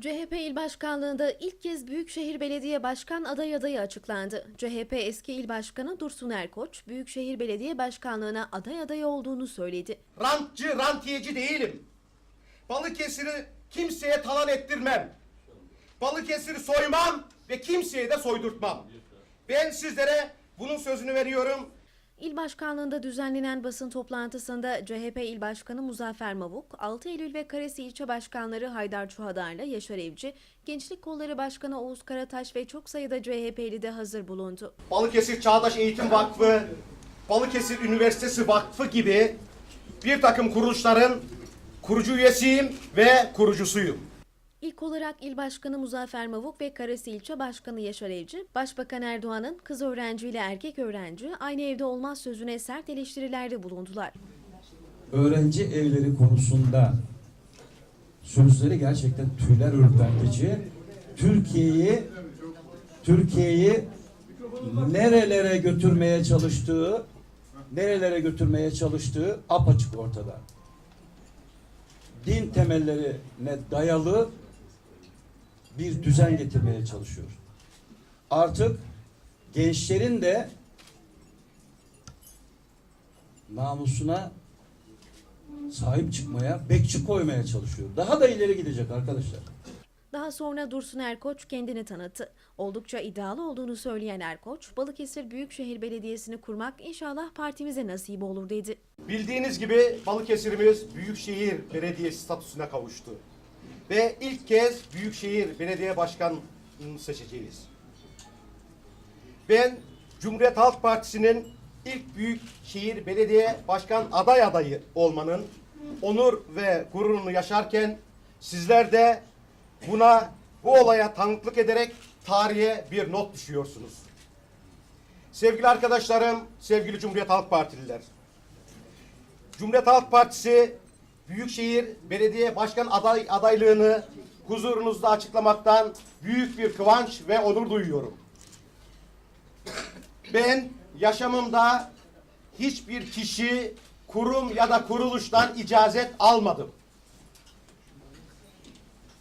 CHP İl Başkanlığı'nda ilk kez Büyükşehir Belediye Başkan aday adayı açıklandı. CHP eski İl Başkanı Dursun Erkoç, Büyükşehir Belediye Başkanlığı'na aday adayı olduğunu söyledi. Rantçı, rantiyeci değilim. Balıkesir'i kimseye talan ettirmem. Balıkesir'i soymam ve kimseye de soydurtmam. Ben sizlere bunun sözünü veriyorum. İl Başkanlığı'nda düzenlenen basın toplantısında CHP İl Başkanı Muzaffer Mavuk, 6 Eylül ve Karesi İlçe Başkanları Haydar Çuhadar'la Yaşar Evci, Gençlik Kolları Başkanı Oğuz Karataş ve çok sayıda CHP'li de hazır bulundu. Balıkesir Çağdaş Eğitim Vakfı, Balıkesir Üniversitesi Vakfı gibi bir takım kuruluşların kurucu üyesiyim ve kurucusuyum. İlk olarak İl Başkanı Muzaffer Mavuk ve Karasi İlçe Başkanı Yaşar Evci, Başbakan Erdoğan'ın kız öğrenci ile erkek öğrenci aynı evde olmaz sözüne sert eleştirilerde bulundular. öğrenci evleri konusunda sözleri gerçekten tüyler ürpertici. Türkiye'yi Türkiye'yi nerelere götürmeye çalıştığı nerelere götürmeye çalıştığı apaçık ortada. Din temellerine dayalı bir düzen getirmeye çalışıyor. Artık gençlerin de namusuna sahip çıkmaya, bekçi koymaya çalışıyor. Daha da ileri gidecek arkadaşlar. Daha sonra Dursun Erkoç kendini tanıttı. Oldukça iddialı olduğunu söyleyen Erkoç, Balıkesir Büyükşehir Belediyesi'ni kurmak inşallah partimize nasip olur dedi. Bildiğiniz gibi Balıkesir'imiz Büyükşehir Belediyesi statüsüne kavuştu. Ve ilk kez Büyükşehir Belediye Başkanı'nı seçeceğiz. Ben Cumhuriyet Halk Partisi'nin ilk Büyükşehir Belediye Başkan aday adayı olmanın onur ve gururunu yaşarken sizler de buna bu olaya tanıklık ederek tarihe bir not düşüyorsunuz. Sevgili arkadaşlarım, sevgili Cumhuriyet Halk Partililer. Cumhuriyet Halk Partisi Büyükşehir Belediye Başkan aday adaylığını huzurunuzda açıklamaktan büyük bir kıvanç ve onur duyuyorum. Ben yaşamımda hiçbir kişi, kurum ya da kuruluştan icazet almadım.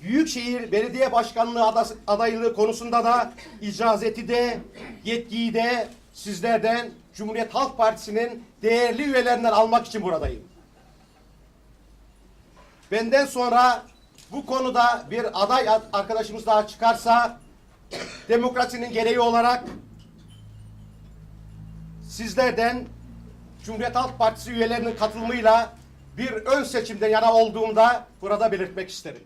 Büyükşehir Belediye Başkanlığı adas- adaylığı konusunda da icazeti de yetkiyi de sizlerden Cumhuriyet Halk Partisi'nin değerli üyelerinden almak için buradayım. Benden sonra bu konuda bir aday ad- arkadaşımız daha çıkarsa demokrasinin gereği olarak sizlerden Cumhuriyet Halk Partisi üyelerinin katılımıyla bir ön seçimden yana olduğumda burada belirtmek isterim.